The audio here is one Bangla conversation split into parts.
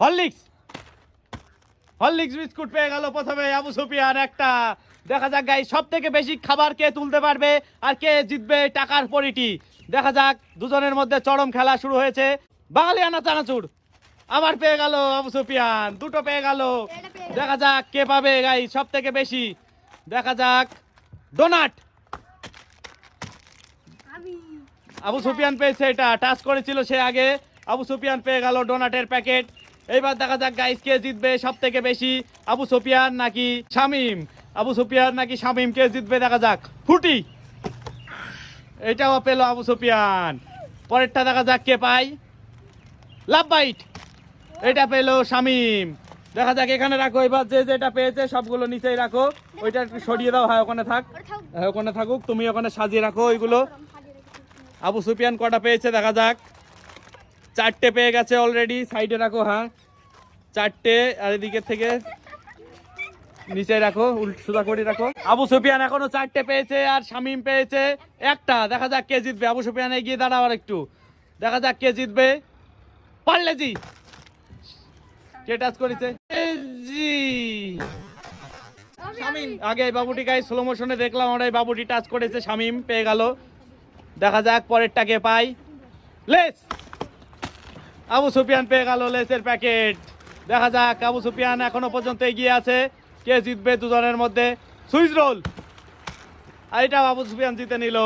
হরলিক্স। হরলিক্স বিস্কুট পেয়ে গেল প্রথমে আবু সুফিয়ান একটা। দেখা যাক গাই সব থেকে বেশি খাবার কে তুলতে পারবে আর কে জিতবে টাকার পরিটি। দেখা যাক, দুজনের মধ্যে চরম খেলা শুরু হয়েছে। বাঙালিয়ানা চানাচুর। আবার পেয়ে গেল আবু সুফিয়ান, দুটো পেয়ে গেল। দেখা যাক কে পাবে গাই সব থেকে বেশি। দেখা যাক, ডোনাট। আবু সুফিয়ান পেয়েছে এটা, টাচ করেছিল সে আগে। আবু সুফিয়ান পেয়ে গেল ডোনাটের প্যাকেট। এইবার দেখা যাক গাইস কে জিতবে সব থেকে বেশি। আবু সুফিয়ান নাকি শামিম? আবু সুফিয়ান নাকি শামিম? কে জিতবে? দেখা যাক। ফুটি! এটাও পেল আবু সুফিয়ান। পরেরটা দেখা যাক কে পাই লাভ বাইট! এটা পেল শামিম। দেখা যাক এখানে রাখো। এবার যে যেটা পেয়েছে সবগুলো নিচেই রাখো। ওইটা একটু সরিয়ে দাও। হ্যাঁ ওখানে থাক। হ্যাঁ ওখানে থাকুক। তুমি ওখানে সাজিয়ে রাখো ওইগুলো। আবু সুফিয়ান কটা পেয়েছে দেখা যাক। চারটে পেয়ে গেছে অলরেডি সাইডে রাখো হ্যাঁ। চারটে, আর এদিকের থেকে নিচে রাখো, উল্ট সুদা করে রাখো। আবু সুফিয়ান এখনও চারটে পেয়েছে, আর শামিম পেয়েছে একটা। দেখা যাক কে জিতবে। আবু সুফিয়ান এগিয়ে দাঁড়াও আর একটু। দেখা যাক কে জিতবে। পারলে জি কে টাচ করেছে? জি শামিম, আগে বাবুটি গাই স্লো মোশনে দেখলাম আমরা বাবুটি টাচ করেছে, শামিম পেয়ে গেল। দেখা যাক পরেরটাকে পাই। লেস! আবু সুফিয়ান পেয়ে গেল লেসের প্যাকেট। দেখা যাক আবু সুফিয়ান এখনও পর্যন্ত এগিয়ে আছে। কে জিতবে দুজনের মধ্যে? Switch role. আর এটাও আবু সুফিয়ান জিতে নিল।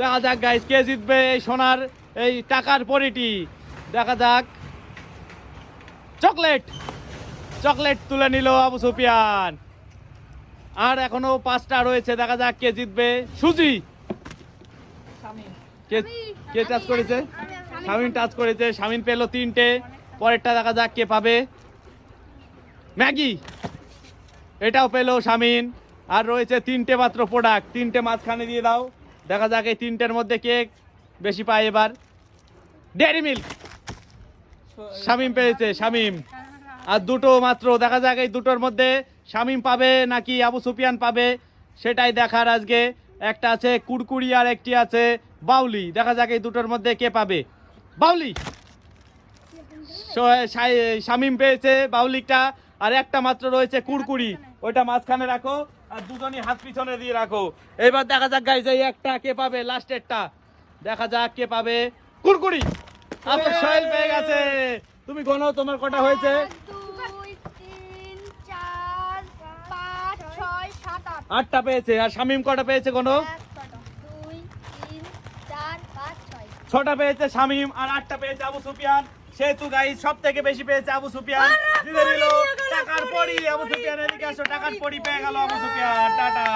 দেখা যাক গাইস কে জিতবে এই সোনার এই টাকার পরিটি। দেখা যাক। চকলেট। চকলেট তুলে নিল আবু সুফিয়ান। আর এখনও পাঁচটা রয়েছে দেখা যাক কে জিতবে। সুজি। কে কে টাচ করেছে? শামিন টাচ করেছে শামিন পেল তিনটে। পরেরটা দেখা যাক কে পাবে। ম্যাগি! এটাও পেল শামিন। আর রয়েছে তিনটে মাত্র প্রোডাক্ট তিনটে মাঝখানে দিয়ে দাও। দেখা যাক এই তিনটের মধ্যে কে বেশি পায় এবার। ডেয়ারি মিল্ক শামিম পেয়েছে শামিম। আর দুটো মাত্র। দেখা যাক এই দুটোর মধ্যে শামিম পাবে নাকি আবু সুফিয়ান পাবে। সেটাই দেখার আজকে। একটা আছে কুরকুরি আর একটি আছে বাউলি। দেখা যাক এই দুটোর মধ্যে কে পাবে। বাউলি। শামিম পেয়েছে বাউলিটা আর একটা মাত্র রয়েছে কুরকুরি। ওইটা মাঝখানে রাখো আর দুজনই হাত পিছনে দিয়ে রাখো। এবার দেখা যাক গাইজ এই একটা কে পাবে লাস্টেরটা দেখা যাক কে পাবে কুরকুরি। আপনার সোহেল পেয়ে গেছে। তুমি গোনো তোমার কটা হয়েছে। আটটা পেয়েছে আর শামিম কটা পেয়েছে কোনো ছটা পেয়েছে শামিম আর আটটা পেয়েছে আবু সুফিয়ান। সেহেতু গাই সব থেকে বেশি পেয়েছে আবু সুফিয়ান। টাকার পরি আবু সুফিয়ান এদিকে আসো টাকার পরি পেয়ে গেল আবু সুফিয়ান। টাটা।